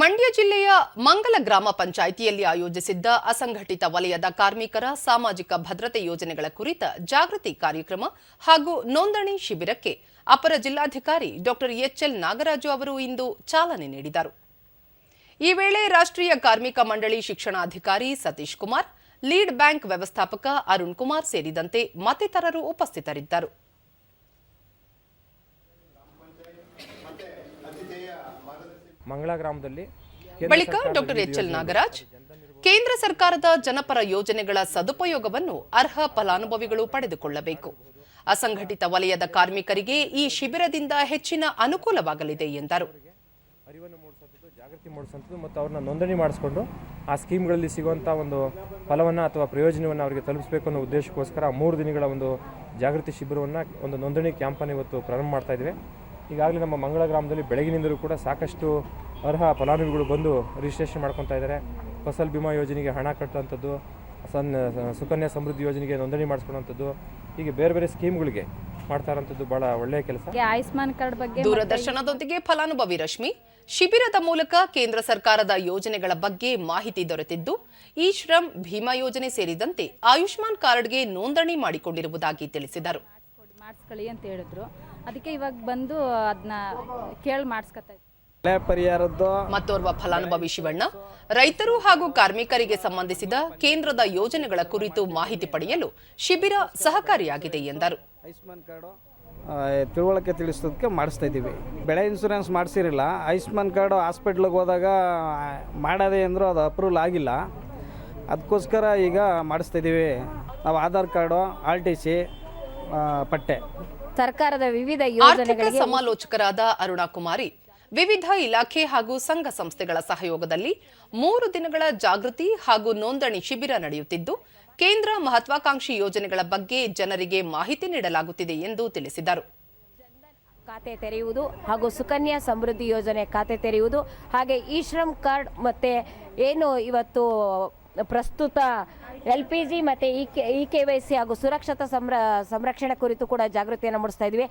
ಮಂಡ್ಯ ಜಿಲ್ಲೆಯ ಮಂಗಲ ಗ್ರಾಮ ಪಂಚಾಯಿತಿಯಲ್ಲಿ ಆಯೋಜಿಸಿದ್ದ ಅಸಂಘಟಿತ ವಲಯದ ಕಾರ್ಮಿಕರ ಸಾಮಾಜಿಕ ಭದ್ರತೆ ಯೋಜನೆಗಳ ಕುರಿತ ಜಾಗೃತಿ ಕಾರ್ಯಕ್ರಮ ಹಾಗೂ ನೋಂದಣಿ ಶಿಬಿರಕ್ಕೆ ಅಪರ ಜಿಲ್ಲಾಧಿಕಾರಿ ಡಾಕ್ಟರ್ ಎಚ್ಎಲ್ ನಾಗರಾಜು ಅವರು ಇಂದು ಚಾಲನೆ ನೀಡಿದರು. ಈ ವೇಳೆ ರಾಷ್ಟ್ರೀಯ ಕಾರ್ಮಿಕ ಮಂಡಳಿ ಶಿಕ್ಷಣಾಧಿಕಾರಿ ಸತೀಶ್ ಕುಮಾರ್, ಲೀಡ್ ಬ್ಯಾಂಕ್ ವ್ಯವಸ್ಥಾಪಕ ಅರುಣ್ ಕುಮಾರ್ ಸೇರಿದಂತೆ ಮತ್ತಿತರರು ಉಪಸ್ಥಿತರಿದ್ದರು. ಮಂಗಳ ಗ್ರಾಮದಲ್ಲಿ ಬಳಿಕ ಡಾಕ್ಟರ್ ಎಚ್ ಎಲ್ ನಾಗರಾಜ್ ಕೇಂದ್ರ ಸರ್ಕಾರದ ಜನಪರ ಯೋಜನೆಗಳ ಸದುಪಯೋಗವನ್ನು ಅರ್ಹ ಫಲಾನುಭವಿಗಳು ಪಡೆದುಕೊಳ್ಳಬೇಕು. ಅಸಂಘಟಿತ ವಲಯದ ಕಾರ್ಮಿಕರಿಗೆ ಈ ಶಿಬಿರದಿಂದ ಹೆಚ್ಚಿನ ಅನುಕೂಲವಾಗಲಿದೆ ಎಂದರು. ಅರಿವನ್ನು ಮೂಡಿಸುವಂಥದ್ದು ಜಾಗೃತಿ ಮೂಡಿಸುವಂಥದ್ದು ಮತ್ತು ಅವ್ರನ್ನ ನೋಂದಣಿ ಮಾಡಿಸ್ಕೊಂಡು ಆ ಸ್ಕೀಮ್ಗಳಲ್ಲಿ ಸಿಗುವಂಥ ಒಂದು ಫಲವನ್ನು ಅಥವಾ ಪ್ರಯೋಜನವನ್ನು ಅವರಿಗೆ ತಲುಪಿಸಬೇಕು ಅನ್ನೋ ಉದ್ದೇಶಕ್ಕೋಸ್ಕರ ಮೂರು ದಿನಗಳ ಒಂದು ಜಾಗೃತಿ ಶಿಬಿರವನ್ನು ಒಂದು ನೋಂದಣಿ ಕ್ಯಾಂಪನ್ನು ಇವತ್ತು ಪ್ರಾರಂಭ ಮಾಡ್ತಾ ಇದ್ದೇವೆ. ಈಗಾಗಲೇ ನಮ್ಮ ಮಂಗಳ ಗ್ರಾಮದಲ್ಲಿ ಬೆಳಗಿನಿಂದಲೂ ಕೂಡ ಸಾಕಷ್ಟು ಅರ್ಹ ಫಲಾನುಭವಿಗಳು ಬಂದು ರಿಜಿಸ್ಟ್ರೇಷನ್ ಮಾಡ್ಕೊತಾ ಇದ್ದಾರೆ. ಫಸಲ್ ಬಿಮಾ ಯೋಜನೆಗೆ ಹಣ ಕಟ್ಟುವಂಥದ್ದು ಸನ್ ಸುಕನ್ಯಾ ಸಮೃದ್ಧಿ ಯೋಜನೆಗೆ ನೋಂದಣಿ ಮಾಡಿಸ್ಕೊಳ್ಳೋಂಥದ್ದು ಹೀಗೆ ಬೇರೆ ಬೇರೆ ಸ್ಕೀಮ್ಗಳಿಗೆ ಮಾಡ್ತಾ ಇರೋಂಥದ್ದು ಬಹಳ ಒಳ್ಳೆಯ ಕೆಲಸ. ಆಯುಷ್ಮಾನ್ ಕಾರ್ಡ್ ಬಗ್ಗೆ ದೂರದರ್ಶನದೊಂದಿಗೆ ಫಲಾನುಭವಿ ರಶ್ಮಿ. ಶಿಬಿರದ ಮೂಲಕ ಕೇಂದ್ರ ಸರ್ಕಾರದ ಯೋಜನೆಗಳ ಬಗ್ಗೆ ಮಾಹಿತಿ ದೊರೆತಿದ್ದು ಈ ಶ್ರಮ್ ಭೀಮಾ ಯೋಜನೆ ಸೇರಿದಂತೆ ಆಯುಷ್ಮಾನ್ ಕಾರ್ಡ್ಗೆ ನೋಂದಣಿ ಮಾಡಿಕೊಂಡಿರುವುದಾಗಿ ತಿಳಿಸಿದರು. ಮಾಡಿಸ್ಕೊಳ್ಳಿ ಅಂತ ಹೇಳಿದ್ರು. ಅದಕ್ಕೆ ಇವಾಗ ಬಂದು ಅದನ್ನ ಕೇಳಿ ಮಾಡಿಸ್ಕೊತಾ ಬೆಳೆ ಪರಿಹಾರದ್ದು ಮತ್ತೋರ್ವ ಫಲಾನುಭವಿ ಶಿವಣ್ಣ ರೈತರು ಹಾಗೂ ಕಾರ್ಮಿಕರಿಗೆ ಸಂಬಂಧಿಸಿದ ಕೇಂದ್ರದ ಯೋಜನೆಗಳ ಕುರಿತು ಮಾಹಿತಿ ಪಡೆಯಲು ಶಿಬಿರ ಸಹಕಾರಿಯಾಗಿದೆ ಎಂದರು. ಆಯುಷ್ಮಾನ್ ಕಾರ್ಡು ತಿಳುವಳಿಕೆ ತಿಳಿಸೋದಕ್ಕೆ ಮಾಡಿಸ್ತಾ ಇದ್ದೀವಿ. ಬೆಳೆ ಇನ್ಸೂರೆನ್ಸ್ ಮಾಡಿಸಿರಲಿಲ್ಲ. ಆಯುಷ್ಮಾನ್ ಕಾರ್ಡು ಹಾಸ್ಪಿಟ್ಲಿಗೆ ಹೋದಾಗ ಮಾಡೋದೇ ಅಂದರೂ ಅದು ಅಪ್ರೂವಲ್ ಆಗಿಲ್ಲ. ಅದಕ್ಕೋಸ್ಕರ ಈಗ ಮಾಡಿಸ್ತಾ ಇದ್ದೀವಿ. ನಾವು Aadhaar card R T C ಪಟ್ಟೆ. ಸರ್ಕಾರದ ವಿವಿಧ ಆರ್ಥಿಕ ಯೋಜನೆಗಳಿಗೆ ಸಮಾಲೋಚಕರಾದ ಅರುಣಾ ಕುಮಾರಿ ವಿವಿಧ ಇಲಾಖೆ ಹಾಗೂ ಸಂಘ ಸಂಸ್ಥೆಗಳ ಸಹಯೋಗದಲ್ಲಿ ಮೂರು ದಿನಗಳ ಜಾಗೃತಿ ಹಾಗೂ ನೋಂದಣಿ ಶಿಬಿರ ನಡೆಯುತ್ತಿದ್ದು ಕೇಂದ್ರ ಮಹತ್ವಾಕಾಂಕ್ಷಿ ಯೋಜನೆಗಳ ಬಗ್ಗೆ ಜನರಿಗೆ ಮಾಹಿತಿ ನೀಡಲಾಗುತ್ತಿದೆ ಎಂದು ತಿಳಿಸಿದರು. ಖಾತೆ ತೆರೆಯುವುದು ಹಾಗೂ ಸುಕನ್ಯಾ ಸಮೃದ್ಧಿ ಯೋಜನೆ ಖಾತೆ ತೆರೆಯುವುದು ಹಾಗೆ ಈ ಶ್ರಮ್ ಕಾರ್ಡ್ ಮತ್ತೆ ಏನು ಇವತ್ತು ಪ್ರಸ್ತುತ ಎಲ್ ಪಿ ಜಿ ಮತ್ತು E K E K Y C ಹಾಗೂ ಸುರಕ್ಷತಾ ಸಂರ ಸಂರಕ್ಷಣೆ ಕುರಿತು ಕೂಡ ಜಾಗೃತಿಯನ್ನು ಮೂಡಿಸ್ತಾ ಇದ್ವಿ.